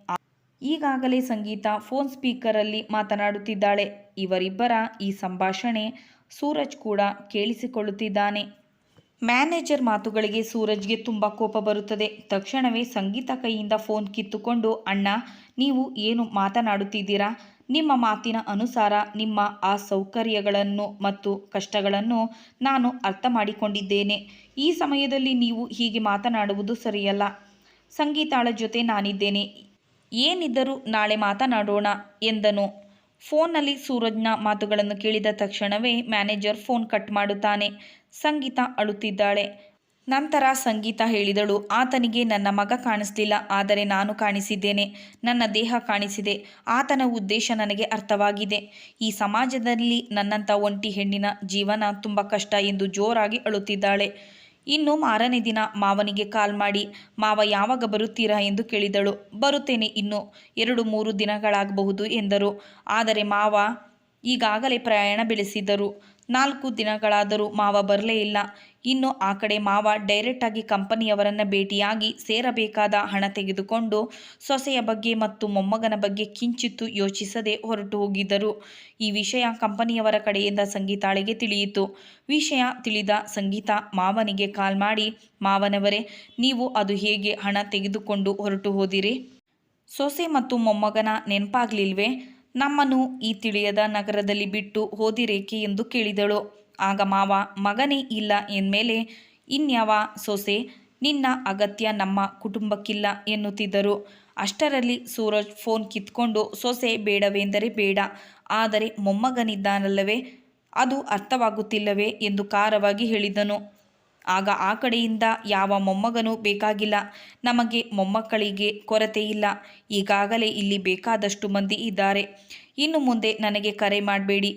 ಈಗಾಗಲೇ ಸಂಗೀತ ಫೋನ್ ಸ್ಪೀಕರಲ್ಲಿ ಮಾತನಾಡುತ್ತಿದ್ದಾಳೆ. ಇವರಿಬ್ಬರ ಈ ಸಂಭಾಷಣೆ ಸೂರಜ್ ಕೂಡ ಕೇಳಿಸಿಕೊಳ್ಳುತ್ತಿದ್ದಾನೆ. ಮ್ಯಾನೇಜರ್ ಮಾತುಗಳಿಗೆ ಸೂರಜ್ಗೆ ತುಂಬ ಕೋಪ ಬರುತ್ತದೆ. ತಕ್ಷಣವೇ ಸಂಗೀತ ಕೈಯಿಂದ ಫೋನ್ ಕಿತ್ತುಕೊಂಡು, ಅಣ್ಣ, ನೀವು ಏನು ಮಾತನಾಡುತ್ತಿದ್ದೀರಾ? ನಿಮ್ಮ ಮಾತಿನ ಅನುಸಾರ ನಿಮ್ಮ ಆ ಸೌಕರ್ಯಗಳನ್ನು ಮತ್ತು ಕಷ್ಟಗಳನ್ನು ನಾನು ಅರ್ಥ ಮಾಡಿಕೊಂಡಿದ್ದೇನೆ. ಈ ಸಮಯದಲ್ಲಿ ನೀವು ಹೀಗೆ ಮಾತನಾಡುವುದು ಸರಿಯಲ್ಲ. ಸಂಗೀತಾಳ ಜೊತೆ ನಾನಿದ್ದೇನೆ. ಏನಿದ್ದರೂ ನಾಳೆ ಮಾತನಾಡೋಣ ಎಂದನು. ಫೋನ್ನಲ್ಲಿ ಸೂರಜ್ನ ಮಾತುಗಳನ್ನು ಕೇಳಿದ ತಕ್ಷಣವೇ ಮ್ಯಾನೇಜರ್ ಫೋನ್ ಕಟ್ ಮಾಡುತ್ತಾನೆ. ಸಂಗೀತ ಅಳುತ್ತಿದ್ದಾಳೆ. ನಂತರ ಸಂಗೀತ ಹೇಳಿದಳು, ಆತನಿಗೆ ನನ್ನ ಮಗ ಕಾಣಿಸಲಿಲ್ಲ, ಆದರೆ ನಾನು ಕಾಣಿಸಿದ್ದೇನೆ, ನನ್ನ ದೇಹ ಕಾಣಿಸಿದೆ, ಆತನ ಉದ್ದೇಶ ನನಗೆ ಅರ್ಥವಾಗಿದೆ. ಈ ಸಮಾಜದಲ್ಲಿ ನನ್ನಂಥ ಒಂಟಿ ಹೆಣ್ಣಿನ ಜೀವನ ತುಂಬ ಕಷ್ಟ ಎಂದು ಜೋರಾಗಿ ಅಳುತ್ತಿದ್ದಾಳೆ. ಇನ್ನು ಮಾರನೇ ದಿನ ಮಾವನಿಗೆ ಕಾಲ್ ಮಾಡಿ, ಮಾವ, ಯಾವಾಗ ಬರುತ್ತೀರಾ? ಎಂದು ಕೇಳಿದಳು. ಬರುತ್ತೇನೆ ಇನ್ನು ಎರಡು ಮೂರು ದಿನಗಳಾಗಬಹುದು ಎಂದರು. ಆದರೆ ಮಾವ ಈಗಾಗಲೇ ಪ್ರಯಾಣ ಬೆಳೆಸಿದ್ದರು. ನಾಲ್ಕು ದಿನಗಳಾದರೂ ಮಾವ ಬರಲೇ ಇಲ್ಲ. ಇನ್ನು ಆ ಕಡೆ ಮಾವ ಡೈರೆಕ್ಟಾಗಿ ಕಂಪನಿಯವರನ್ನು ಭೇಟಿಯಾಗಿ ಸೇರಬೇಕಾದ ಹಣ ತೆಗೆದುಕೊಂಡು ಸೊಸೆಯ ಬಗ್ಗೆ ಮತ್ತು ಮೊಮ್ಮಗನ ಬಗ್ಗೆ ಕಿಂಚಿತ್ತು ಯೋಚಿಸದೆ ಹೊರಟು ಹೋಗಿದ್ದರು. ಈ ವಿಷಯ ಕಂಪನಿಯವರ ಕಡೆಯಿಂದ ಸಂಗೀತಾಳಿಗೆ ತಿಳಿಯಿತು. ವಿಷಯ ತಿಳಿದ ಸಂಗೀತ ಮಾವನಿಗೆ ಕಾಲ್ ಮಾಡಿ, ಮಾವನವರೇ, ನೀವು ಅದು ಹೇಗೆ ಹಣ ತೆಗೆದುಕೊಂಡು ಹೊರಟು ಹೋದಿರಿ? ಸೊಸೆ ಮತ್ತು ಮೊಮ್ಮಗನ ನೆನಪಾಗ್ಲಿಲ್ವೇ? ನಮ್ಮನ್ನು ಈ ತಿಳಿಯದ ನಗರದಲ್ಲಿ ಬಿಟ್ಟು ಹೋದಿರೇಕೆ ಎಂದು ಕೇಳಿದಳು. ಆಗ ಮಾವ, ಮಗನೇ ಇಲ್ಲ ಎಂದಮೇಲೆ, ಇನ್ಯಾವ ಸೊಸೆ, ನಿನ್ನ ಅಗತ್ಯ ನಮ್ಮ ಕುಟುಂಬಕ್ಕಿಲ್ಲ ಎನ್ನುತ್ತಿದ್ದರು. ಅಷ್ಟರಲ್ಲಿ ಸೂರಜ್ ಫೋನ್ ಕಿತ್ಕೊಂಡು, ಸೊಸೆ ಬೇಡವೆಂದರೆ ಬೇಡ, ಆದರೆ ಮೊಮ್ಮಗನಿದ್ದಾನಲ್ಲವೇ, ಅದು ಅರ್ಥವಾಗುತ್ತಿಲ್ಲವೇ ಎಂದು ಖಾರವಾಗಿ ಹೇಳಿದನು. ಆಗ ಆ ಕಡೆಯಿಂದ ಯಾವ ಮೊಮ್ಮಗನೂ ಬೇಕಾಗಿಲ್ಲ. ನಮಗೆ ಮೊಮ್ಮಕ್ಕಳಿಗೆ ಕೊರತೆ ಇಲ್ಲ. ಈಗಾಗಲೇ ಇಲ್ಲಿ ಬೇಕಾದಷ್ಟು ಮಂದಿ ಇದ್ದಾರೆ. ಇನ್ನು ಮುಂದೆ ನನಗೆ ಕರೆ ಮಾಡಬೇಡಿ.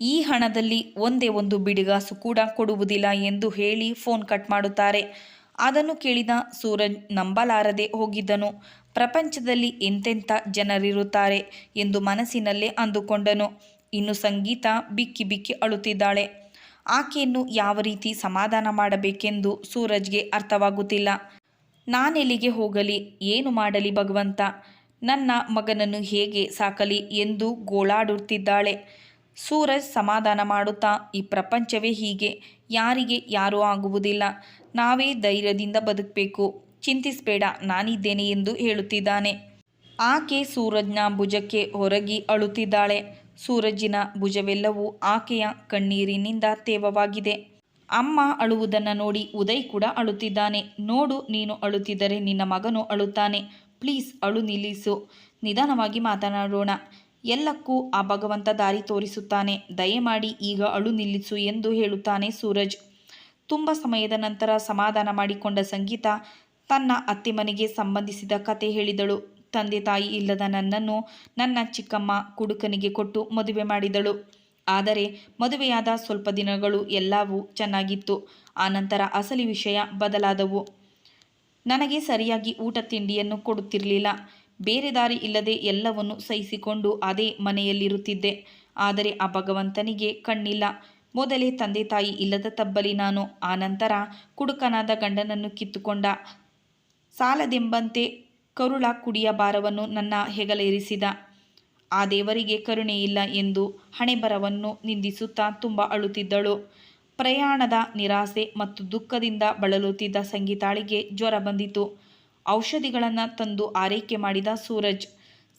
ಈ ಹಣದಲ್ಲಿ ಒಂದೇ ಒಂದು ಬಿಡಿಗಾಸು ಕೂಡ ಕೊಡುವುದಿಲ್ಲ ಎಂದು ಹೇಳಿ ಫೋನ್ ಕಟ್ ಮಾಡುತ್ತಾರೆ. ಅದನ್ನು ಕೇಳಿದ ಸೂರಜ್ ನಂಬಲಾರದೆ ಹೋಗಿದ್ದನು. ಪ್ರಪಂಚದಲ್ಲಿ ಎಂತೆಂಥ ಜನರಿರುತ್ತಾರೆ ಎಂದು ಮನಸ್ಸಿನಲ್ಲೇ ಅಂದುಕೊಂಡನು. ಇನ್ನು ಸಂಗೀತ ಬಿಕ್ಕಿ ಬಿಕ್ಕಿ ಅಳುತ್ತಿದ್ದಾಳೆ. ಆಕೆಯನ್ನು ಯಾವ ರೀತಿ ಸಮಾಧಾನ ಮಾಡಬೇಕೆಂದು ಸೂರಜ್ಗೆ ಅರ್ಥವಾಗುತ್ತಿಲ್ಲ. ನಾನೆಲ್ಲಿಗೆ ಹೋಗಲಿ, ಏನು ಮಾಡಲಿ ಭಗವಂತ, ನನ್ನ ಮಗನನ್ನು ಹೇಗೆ ಸಾಕಲಿ ಎಂದು ಗೋಳಾಡುತ್ತಿದ್ದಾಳೆ. ಸೂರಜ್ ಸಮಾಧಾನ ಮಾಡುತ್ತಾ, ಈ ಪ್ರಪಂಚವೇ ಹೀಗೆ, ಯಾರಿಗೆ ಯಾರೂ ಆಗುವುದಿಲ್ಲ. ನಾವೇ ಧೈರ್ಯದಿಂದ ಬದುಕಬೇಕು. ಚಿಂತಿಸಬೇಡ, ನಾನಿದ್ದೇನೆ ಎಂದು ಹೇಳುತ್ತಿದ್ದಾನೆ. ಆಕೆ ಸೂರಜ್ನ ಭುಜಕ್ಕೆ ಹೊರಗಿ ಅಳುತ್ತಿದ್ದಾಳೆ. ಸೂರಜ್ಜಿನ ಭುಜವೆಲ್ಲವೂ ಆಕೆಯ ಕಣ್ಣೀರಿನಿಂದ ತೇವವಾಗಿದೆ. ಅಮ್ಮ ಅಳುವುದನ್ನು ನೋಡಿ ಉದಯ್ ಕೂಡ ಅಳುತ್ತಿದ್ದಾನೆ. ನೋಡು, ನೀನು ಅಳುತ್ತಿದ್ದರೆ ನಿನ್ನ ಮಗನು ಅಳುತ್ತಾನೆ. ಪ್ಲೀಸ್, ಅಳು ನಿಲ್ಲಿಸು. ನಿಧಾನವಾಗಿ ಮಾತನಾಡೋಣ. ಎಲ್ಲಕ್ಕೂ ಆ ಭಗವಂತ ದಾರಿ ತೋರಿಸುತ್ತಾನೆ. ದಯಮಾಡಿ ಈಗ ಅಳು ನಿಲ್ಲಿಸು ಎಂದು ಹೇಳುತ್ತಾನೆ ಸೂರಜ್. ತುಂಬ ಸಮಯದ ನಂತರ ಸಮಾಧಾನ ಮಾಡಿಕೊಂಡ ಸಂಗೀತ ತನ್ನ ಅತ್ತೆ ಮನೆಗೆ ಸಂಬಂಧಿಸಿದ ಕತೆ ಹೇಳಿದಳು. ತಂದೆ ತಾಯಿ ಇಲ್ಲದ ನನ್ನನ್ನು ನನ್ನ ಚಿಕ್ಕಮ್ಮ ಕುಡುಕನಿಗೆ ಕೊಟ್ಟು ಮದುವೆ ಮಾಡಿದಳು. ಆದರೆ ಮದುವೆಯಾದ ಸ್ವಲ್ಪ ದಿನಗಳು ಎಲ್ಲವೂ ಚೆನ್ನಾಗಿತ್ತು. ಆನಂತರ ಅಸಲಿ ವಿಷಯ ಬದಲಾದವು. ನನಗೆ ಸರಿಯಾಗಿ ಊಟ ತಿಂಡಿಯನ್ನು ಕೊಡುತ್ತಿರಲಿಲ್ಲ. ಬೇರೆ ದಾರಿ ಇಲ್ಲದೆ ಎಲ್ಲವನ್ನು ಸಹಿಸಿಕೊಂಡು ಅದೇ ಮನೆಯಲ್ಲಿರುತ್ತಿದ್ದೆ. ಆದರೆ ಆ ಭಗವಂತನಿಗೆ ಕಣ್ಣಿಲ್ಲ. ಮೊದಲೇ ತಂದೆ ತಾಯಿ ಇಲ್ಲದ ತಬ್ಬಲಿ ನಾನು. ಆನಂತರ ಕುಡುಕನಾದ ಗಂಡನನ್ನು ಕಿತ್ತುಕೊಂಡ. ಸಾಲದೆಂಬಂತೆ ಕರುಳ ಕುಡಿಯ ಭಾರವನ್ನು ನನ್ನ ಹೆಗಲೇರಿಸಿದ. ಆ ದೇವರಿಗೆ ಕರುಣೆ ಇಲ್ಲ ಎಂದು ಹಣೆಬರವನ್ನು ನಿಂದಿಸುತ್ತಾ ತುಂಬ ಅಳುತ್ತಿದ್ದಳು. ಪ್ರಯಾಣದ ನಿರಾಸೆ ಮತ್ತು ದುಃಖದಿಂದ ಬಳಲುತ್ತಿದ್ದ ಸಂಗೀತಾಳಿಗೆ ಜ್ವರ ಬಂದಿತು. ಔಷಧಿಗಳನ್ನು ತಂದು ಆರೈಕೆ ಮಾಡಿದ ಸೂರಜ್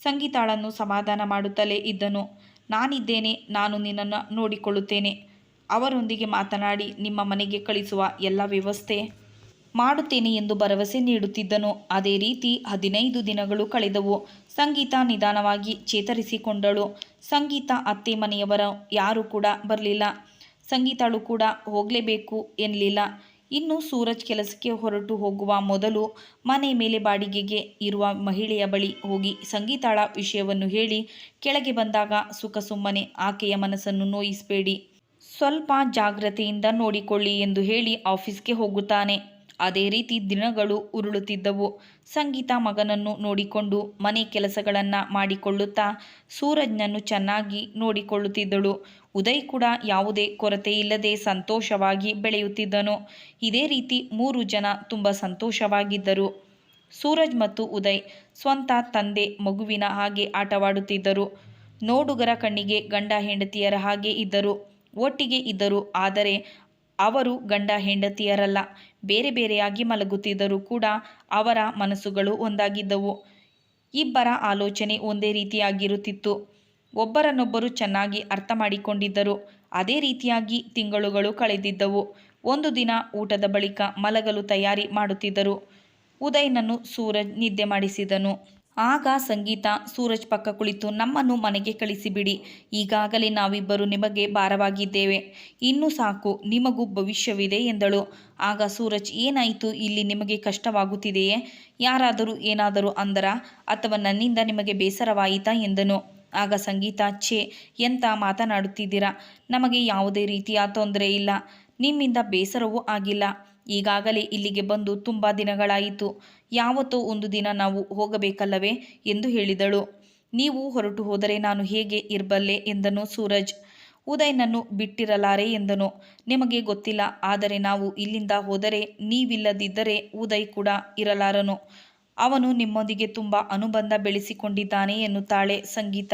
ಸಂಗೀತಾಳನ್ನು ಸಮಾಧಾನ ಮಾಡುತ್ತಲೇ ಇದ್ದನು. ನಾನಿದ್ದೇನೆ, ನಾನು ನಿನ್ನನ್ನು ನೋಡಿಕೊಳ್ಳುತ್ತೇನೆ. ಅವರೊಂದಿಗೆ ಮಾತನಾಡಿ ನಿಮ್ಮ ಮನೆಗೆ ಕಳಿಸುವ ಎಲ್ಲ ವ್ಯವಸ್ಥೆ ಮಾಡುತ್ತೇನೆ ಎಂದು ಭರವಸೆ ನೀಡುತ್ತಿದ್ದನು. ಅದೇ ರೀತಿ ಹದಿನೈದು ದಿನಗಳು ಕಳೆದವು. ಸಂಗೀತ ನಿಧಾನವಾಗಿ ಚೇತರಿಸಿಕೊಂಡಳು. ಸಂಗೀತ ಅತ್ತೆ ಮನೆಯವರ ಯಾರೂ ಕೂಡ ಬರಲಿಲ್ಲ. ಸಂಗೀತಳು ಕೂಡ ಹೋಗಲೇಬೇಕು ಎನ್ನಲಿಲ್ಲ. ಇನ್ನು ಸೂರಜ್ ಕೆಲಸಕ್ಕೆ ಹೊರಟು ಹೋಗುವ ಮೊದಲು ಮನೆ ಮೇಲೆ ಬಾಡಿಗೆಗೆ ಇರುವ ಮಹಿಳೆಯ ಬಳಿ ಹೋಗಿ ಸಂಗೀತಾಳ ವಿಷಯವನ್ನು ಹೇಳಿ ಕೆಳಗೆ ಬಂದಾಗ ಸುಖ ಸುಮ್ಮನೆ ಆಕೆಯ ಮನಸ್ಸನ್ನು ನೋಯಿಸಬೇಡಿ. ಸ್ವಲ್ಪ ಜಾಗ್ರತೆಯಿಂದ ನೋಡಿಕೊಳ್ಳಿ ಎಂದು ಹೇಳಿ ಆಫೀಸ್ಗೆ ಹೋಗುತ್ತಾನೆ. ಅದೇ ರೀತಿ ದಿನಗಳು ಉರುಳುತ್ತಿದ್ದವು. ಸಂಗೀತ ಮಗನನ್ನು ನೋಡಿಕೊಂಡು ಮನೆ ಕೆಲಸಗಳನ್ನು ಮಾಡಿಕೊಳ್ಳುತ್ತಾ ಸೂರಜ್ನನ್ನು ಚೆನ್ನಾಗಿ ನೋಡಿಕೊಳ್ಳುತ್ತಿದ್ದಳು. ಉದಯ್ ಕೂಡ ಯಾವುದೇ ಕೊರತೆ ಇಲ್ಲದೆ ಸಂತೋಷವಾಗಿ ಬೆಳೆಯುತ್ತಿದ್ದನು. ಇದೇ ರೀತಿ ಮೂರು ಜನ ತುಂಬ ಸಂತೋಷವಾಗಿದ್ದರು. ಸೂರಜ್ ಮತ್ತು ಉದಯ್ ಸ್ವಂತ ತಂದೆ ಮಗುವಿನ ಹಾಗೆ ಆಟವಾಡುತ್ತಿದ್ದರು. ನೋಡುಗರ ಕಣ್ಣಿಗೆ ಗಂಡ ಹೆಂಡತಿಯರ ಹಾಗೆ ಇದ್ದರು. ಒಟ್ಟಿಗೆ ಇದ್ದರು. ಆದರೆ ಅವರು ಗಂಡ ಹೆಂಡತಿಯರಲ್ಲ. ಬೇರೆ ಬೇರೆಯಾಗಿ ಮಲಗುತ್ತಿದ್ದರೂ ಕೂಡ ಅವರ ಮನಸ್ಸುಗಳು ಒಂದಾಗಿದ್ದವು. ಇಬ್ಬರ ಆಲೋಚನೆ ಒಂದೇ ರೀತಿಯಾಗಿರುತ್ತಿತ್ತು. ಒಬ್ಬರನ್ನೊಬ್ಬರು ಚೆನ್ನಾಗಿ ಅರ್ಥ ಮಾಡಿಕೊಂಡಿದ್ದರು ಅದೇ ರೀತಿಯಾಗಿ ತಿಂಗಳುಗಳು ಕಳೆದಿದ್ದವು. ಒಂದು ದಿನ ಊಟದ ಬಳಿಕ ಮಲಗಲು ತಯಾರಿ ಮಾಡುತ್ತಿದ್ದರು. ಉದಯ್ನನ್ನು ಸೂರಜ್ ನಿದ್ದೆ ಮಾಡಿಸಿದನು. ಆಗ ಸಂಗೀತ, ಸೂರಜ್ ಪಕ್ಕ ಕುಳಿತು ನಮ್ಮನ್ನು ಮನೆಗೆ ಕಳಿಸಿಬಿಡಿ. ಈಗಾಗಲೇ ನಾವಿಬ್ಬರು ನಿಮಗೆ ಭಾರವಾಗಿದ್ದೇವೆ. ಇನ್ನು ಸಾಕು, ನಿಮಗೂ ಭವಿಷ್ಯವಿದೆ ಎಂದಳು. ಆಗ ಸೂರಜ್, ಏನಾಯಿತು? ಇಲ್ಲಿ ನಿಮಗೆ ಕಷ್ಟವಾಗುತ್ತಿದೆಯೇ? ಯಾರಾದರೂ ಏನಾದರೂ ಅಂದರ? ಅಥವಾ ನನ್ನಿಂದ ನಿಮಗೆ ಬೇಸರವಾಯಿತಾ? ಎಂದನು. ಆಗ ಸಂಗೀತ, ಛೇ, ಎಂತ ಮಾತನಾಡುತ್ತಿದ್ದೀರಾ? ನಮಗೆ ಯಾವುದೇ ರೀತಿಯ ತೊಂದರೆ ಇಲ್ಲ. ನಿಮ್ಮಿಂದ ಬೇಸರವೂ ಆಗಿಲ್ಲ. ಈಗಾಗಲೇ ಇಲ್ಲಿಗೆ ಬಂದು ತುಂಬ ದಿನಗಳಾಯಿತು. ಯಾವತ್ತೋ ಒಂದು ದಿನ ನಾವು ಹೋಗಬೇಕಲ್ಲವೇ? ಎಂದು ಹೇಳಿದಳು. ನೀವು ಹೊರಟು ಹೋದರೆ ನಾನು ಹೇಗೆ ಇರಬಲ್ಲೆ? ಎಂದನು ಸೂರಜ್. ಉದಯ್ನನ್ನು ಬಿಟ್ಟಿರಲಾರೆ? ಎಂದನು. ನಿಮಗೆ ಗೊತ್ತಿಲ್ಲ. ಆದರೆ ನಾವು ಇಲ್ಲಿಂದ ಹೋದರೆ ನೀವಿಲ್ಲದಿದ್ದರೆ ಉದಯ್ ಕೂಡ ಇರಲಾರನು. ಅವನು ನಿಮ್ಮೊಂದಿಗೆ ತುಂಬ ಅನುಬಂಧ ಬೆಳೆಸಿಕೊಂಡಿದ್ದಾನೆ ಎನ್ನುತ್ತಾಳೆ ಸಂಗೀತ.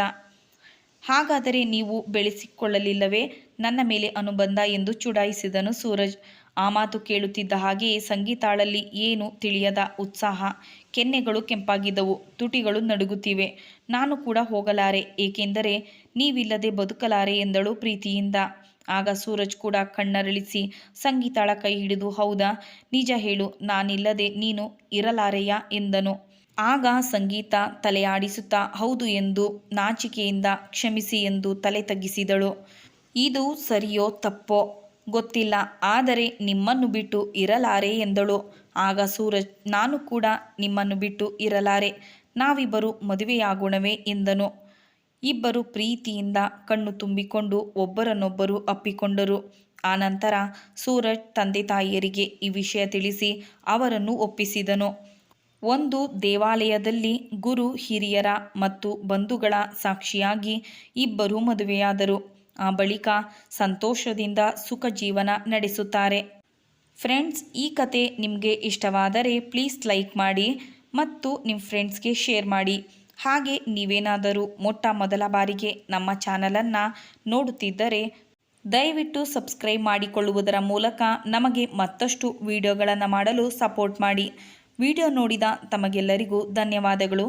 ಹಾಗಾದರೆ ನೀವು ಬೆಳೆಸಿಕೊಳ್ಳಲಿಲ್ಲವೇ? ನನ್ನ ಮೇಲೆ ಅನುಬಂಧ ಎಂದು ಚುಡಾಯಿಸಿದನು ಸೂರಜ್. ಆ ಮಾತು ಕೇಳುತ್ತಿದ್ದ ಹಾಗೆಯೇ ಸಂಗೀತಾಳಲ್ಲಿ ಏನು ತಿಳಿಯದ ಉತ್ಸಾಹ. ಕೆನ್ನೆಗಳು ಕೆಂಪಾಗಿದ್ದವು. ತುಟಿಗಳು ನಡುಗುತ್ತಿವೆ. ನಾನು ಕೂಡ ಹೋಗಲಾರೆ. ಏಕೆಂದರೆ ನೀವಿಲ್ಲದೆ ಬದುಕಲಾರೆ ಎಂದಳು ಪ್ರೀತಿಯಿಂದ. ಆಗ ಸೂರಜ್ ಕೂಡ ಕಣ್ಣರಳಿಸಿ, ಸಂಗೀತಾಳ ಕೈ ಹಿಡಿದು, ಹೌದಾ? ನಿಜ ಹೇಳು, ನಾನಿಲ್ಲದೆ ನೀನು ಇರಲಾರೆಯಾ? ಎಂದನು. ಆಗ ಸಂಗೀತ ತಲೆಯಾಡಿಸುತ್ತಾ, ಹೌದು ಎಂದು ನಾಚಿಕೆಯಿಂದ ಕ್ಷಮಿಸಿ ಎಂದು ತಲೆ ತಗ್ಗಿಸಿದಳು. ಇದು ಸರಿಯೋ ತಪ್ಪೋ? ಗೊತ್ತಿಲ್ಲ. ಆದರೆ ನಿಮ್ಮನ್ನು ಬಿಟ್ಟು ಇರಲಾರೆ ಎಂದಳು. ಆಗ ಸೂರಜ್, ನಾನು ಕೂಡ ನಿಮ್ಮನ್ನು ಬಿಟ್ಟು ಇರಲಾರೆ. ನಾವಿಬ್ಬರು ಮದುವೆಯಾಗೋಣವೇ ಎಂದನು. ಇಬ್ಬರು ಪ್ರೀತಿಯಿಂದ ಕಣ್ಣು ತುಂಬಿಕೊಂಡು ಒಬ್ಬರನ್ನೊಬ್ಬರು ಅಪ್ಪಿಕೊಂಡರು. ಆನಂತರ ಸೂರಜ್ ತಂದೆ ತಾಯಿಯರಿಗೆ ಈ ವಿಷಯ ತಿಳಿಸಿ ಅವರನ್ನು ಒಪ್ಪಿಸಿದನು. ಒಂದು ದೇವಾಲಯದಲ್ಲಿ ಗುರು, ಹಿರಿಯರ ಮತ್ತು ಬಂಧುಗಳ ಸಾಕ್ಷಿಯಾಗಿ ಇಬ್ಬರು ಮದುವೆಯಾದರು. ಆ ಬಳಿಕ ಸಂತೋಷದಿಂದ ಸುಖ ಜೀವನ ನಡೆಸುತ್ತಾರೆ. ಫ್ರೆಂಡ್ಸ್, ಈ ಕತೆ ನಿಮಗೆ ಇಷ್ಟವಾದರೆ ಪ್ಲೀಸ್ ಲೈಕ್ ಮಾಡಿ ಮತ್ತು ನಿಮ್ಮ ಫ್ರೆಂಡ್ಸ್ಗೆ ಶೇರ್ ಮಾಡಿ. ಹಾಗೆ ನೀವೇನಾದರೂ ಮೊಟ್ಟ ಮೊದಲ ಬಾರಿಗೆ ನಮ್ಮ ಚಾನಲನ್ನು ನೋಡುತ್ತಿದ್ದರೆ ದಯವಿಟ್ಟು ಸಬ್ಸ್ಕ್ರೈಬ್ ಮಾಡಿಕೊಳ್ಳುವುದರ ಮೂಲಕ ನಮಗೆ ಮತ್ತಷ್ಟು ವಿಡಿಯೋಗಳನ್ನು ಮಾಡಲು ಸಪೋರ್ಟ್ ಮಾಡಿ. ವಿಡಿಯೋ ನೋಡಿದ ತಮಗೆಲ್ಲರಿಗೂ ಧನ್ಯವಾದಗಳು.